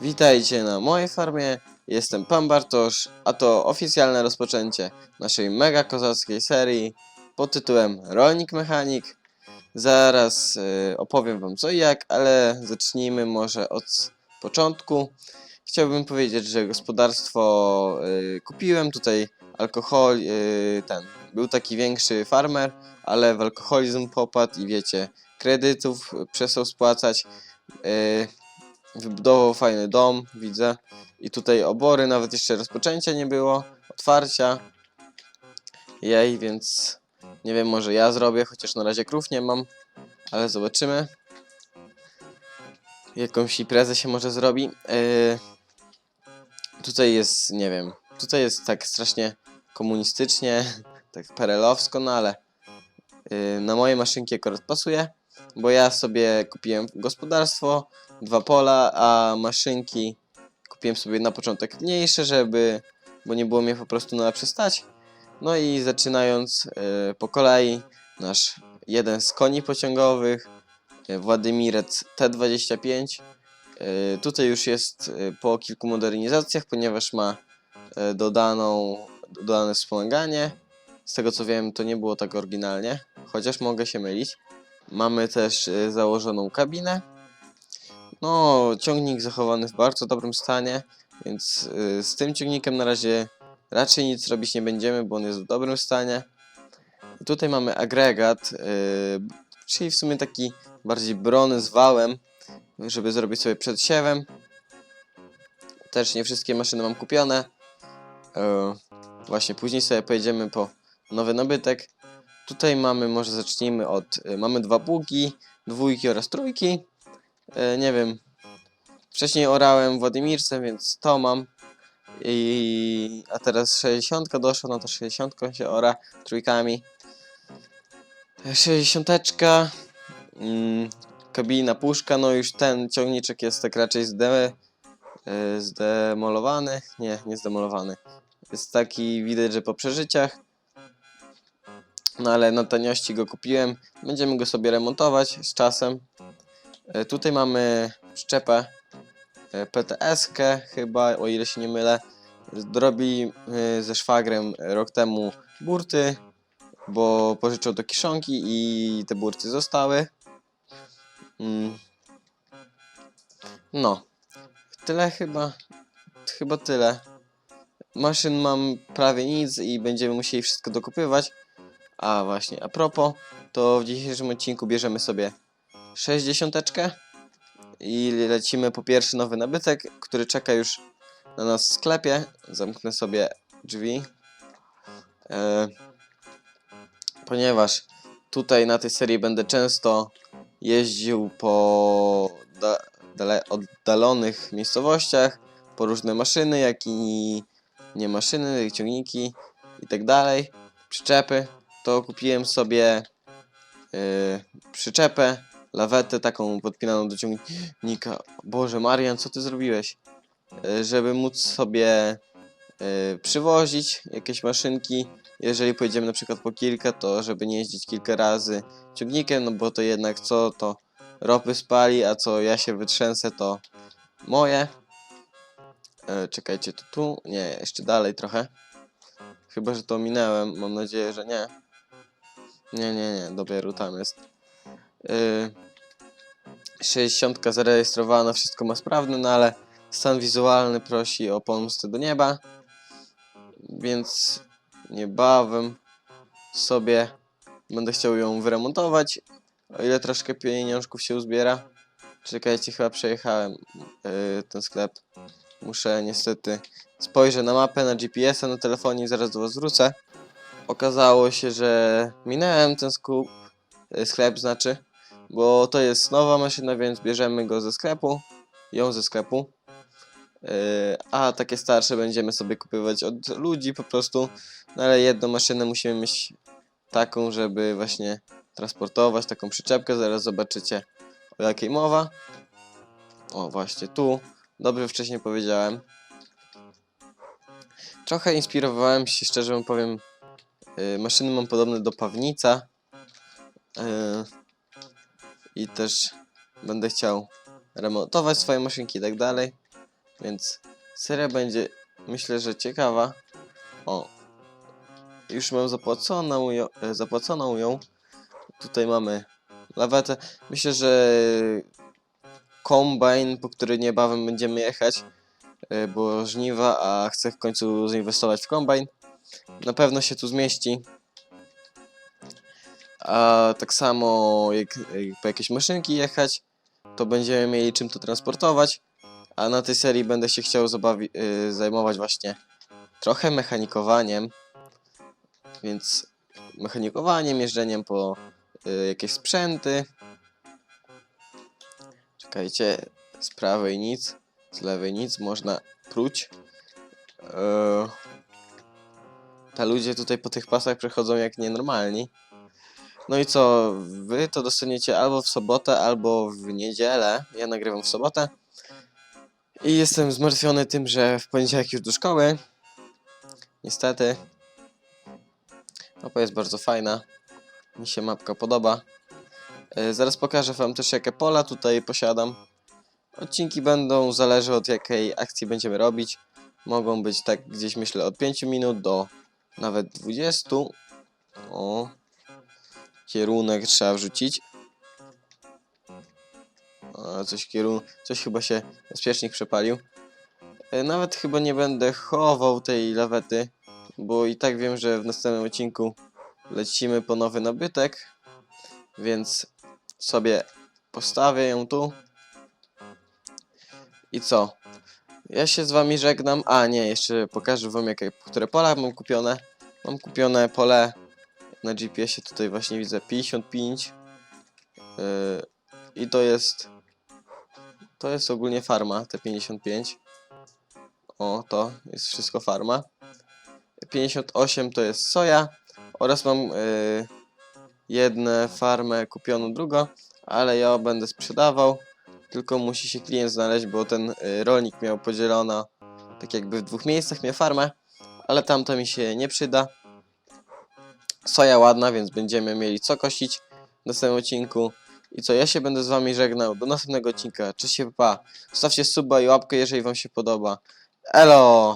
Witajcie na mojej farmie, jestem Pan Bartosz, a to oficjalne rozpoczęcie naszej mega kozackiej serii pod tytułem Rolnik Mechanik. Zaraz y, opowiem Wam co i jak, ale zacznijmy może od początku. Chciałbym powiedzieć, że gospodarstwo y, kupiłem, tutaj alkohol, y, ten, był taki większy farmer, ale w alkoholizm popadł i wiecie, kredytów przestał spłacać. Y, wybudował fajny dom, widzę. I tutaj obory, nawet jeszcze rozpoczęcia nie było, otwarcia. Jej, więc nie wiem, może ja zrobię, chociaż na razie krów nie mam, ale zobaczymy. Jakąś imprezę się może zrobi. Yy, tutaj jest, nie wiem, tutaj jest tak strasznie komunistycznie, tak perelowsko, no ale yy, na moje maszynki akurat pasuje, bo ja sobie kupiłem gospodarstwo, dwa pola, a maszynki kupiłem sobie na początek mniejsze, żeby, bo nie było mnie po prostu na lepsze stać. No i zaczynając e, po kolei, nasz jeden z koni pociągowych, e, Władymirec T25. E, tutaj już jest e, po kilku modernizacjach, ponieważ ma e, dodaną, dodane wspomaganie. Z tego co wiem, to nie było tak oryginalnie, chociaż mogę się mylić. Mamy też e, założoną kabinę. No, ciągnik zachowany w bardzo dobrym stanie, więc y, z tym ciągnikiem na razie raczej nic robić nie będziemy, bo on jest w dobrym stanie. Tutaj mamy agregat, y, czyli w sumie taki bardziej brony z wałem, żeby zrobić sobie przed siewem. Też nie wszystkie maszyny mam kupione. E, właśnie później sobie pojedziemy po nowy nabytek. Tutaj mamy, może zacznijmy od, y, mamy dwa pługi, dwójki oraz trójki. E, nie wiem. Wcześniej orałem Władimircem, więc to mam. I, a teraz 60 doszło, no to 60 się ora trójkami. E, 60. Mm, kabina, puszka, no już ten ciągniczek jest tak raczej e, zdemolowany. Nie, nie zdemolowany. Jest taki, widać, że po przeżyciach. No ale na taniości go kupiłem. Będziemy go sobie remontować z czasem. E, Tutaj mamy szczepę e, PTS-kę chyba, o ile się nie mylę. Zrobi e, ze szwagrem rok temu burty, bo pożyczył do kiszonki i te burty zostały. Mm. No. Tyle chyba. Chyba tyle. Maszyn mam prawie nic i będziemy musieli wszystko dokupywać. A właśnie, a propos, to w dzisiejszym odcinku bierzemy sobie 60 i lecimy po pierwszy nowy nabytek, który czeka już na nas w sklepie. Zamknę sobie drzwi. E, ponieważ tutaj na tej serii będę często jeździł po da, dale, oddalonych miejscowościach, po różne maszyny, jak i nie maszyny, ciągniki i tak dalej, przyczepy, to kupiłem sobie yy, przyczepę lawetę taką podpinaną do ciągnika. Boże, Marian, co ty zrobiłeś? E, Żeby móc sobie e, przywozić jakieś maszynki. Jeżeli pojedziemy na przykład po kilka, to żeby nie jeździć kilka razy ciągnikiem, no bo to jednak co to ropy spali, a co ja się wytrzęsę, to moje. E, Czekajcie, to tu? Nie, jeszcze dalej trochę. Chyba, że to minęłem. Mam nadzieję, że nie. Nie, nie, nie, dopiero tam jest. Yy, 60 zarejestrowana, wszystko ma sprawne, no ale stan wizualny prosi o pomstę do nieba. Więc niebawem sobie będę chciał ją wyremontować. O ile troszkę pieniążków się uzbiera. Czekajcie, chyba przejechałem yy, ten sklep. Muszę niestety spojrzę na mapę, na GPS-a na telefonie i zaraz do was wrócę. Okazało się, że minąłem ten skup, y, sklep znaczy, bo to jest nowa maszyna, więc bierzemy go ze sklepu, ją ze sklepu. Yy, a takie starsze będziemy sobie kupywać od ludzi po prostu, no ale jedną maszynę musimy mieć taką, żeby właśnie transportować, taką przyczepkę, zaraz zobaczycie o jakiej mowa. O właśnie tu, dobrze wcześniej powiedziałem. Trochę inspirowałem się, szczerze powiem, maszyny mam podobne do Pawnica. Yy, I też będę chciał remontować swoje maszynki i tak dalej. Więc seria będzie, myślę, że ciekawa. O, już mam zapłaconą ją, e, zapłaconą ją. Tutaj mamy lawetę. Myślę, że kombajn, po który niebawem będziemy jechać, e, bo żniwa, a chcę w końcu zainwestować w kombajn. Na pewno się tu zmieści. A tak samo jak, jak po jakieś maszynki jechać, to będziemy mieli czym to transportować. A na tej serii będę się chciał y, zajmować właśnie trochę mechanikowaniem. Więc mechanikowaniem, jeżdżeniem po y, jakieś sprzęty. Czekajcie, z prawej nic, z lewej nic, można pruć. Eee, ta ludzie tutaj po tych pasach przechodzą jak nienormalni. No i co, wy to dostaniecie albo w sobotę, albo w niedzielę. Ja nagrywam w sobotę. I jestem zmartwiony tym, że w poniedziałek już do szkoły. Niestety. Mapa jest bardzo fajna. Mi się mapka podoba. E, Zaraz pokażę wam też jakie pola tutaj posiadam. Odcinki będą, zależy od jakiej akcji będziemy robić. Mogą być tak gdzieś myślę od 5 minut do nawet 20. O. Kierunek trzeba wrzucić. A, coś kierun... Coś chyba się bezpiecznik przepalił. E, Nawet chyba nie będę chował tej lawety, bo i tak wiem, że w następnym odcinku lecimy po nowy nabytek, więc sobie postawię ją tu. I co? Ja się z wami żegnam. A nie, jeszcze pokażę wam jakie, które pola mam kupione. Mam kupione pole na GPS-ie, tutaj właśnie widzę 55. Yy, I to jest to jest ogólnie farma, te 55. O, to jest wszystko farma. 58 to jest soja. Oraz mam yy, jedną farmę kupioną drugo, ale ja będę sprzedawał. Tylko musi się klient znaleźć, bo ten y, rolnik miał podzielono tak jakby w dwóch miejscach, miał farmę, ale tamto mi się nie przyda. Soja ładna, więc będziemy mieli co kosić w następnym odcinku. I co, ja się będę z wami żegnał. Do następnego odcinka. Cześć pa. Zostawcie suba i łapkę, jeżeli wam się podoba. Elo!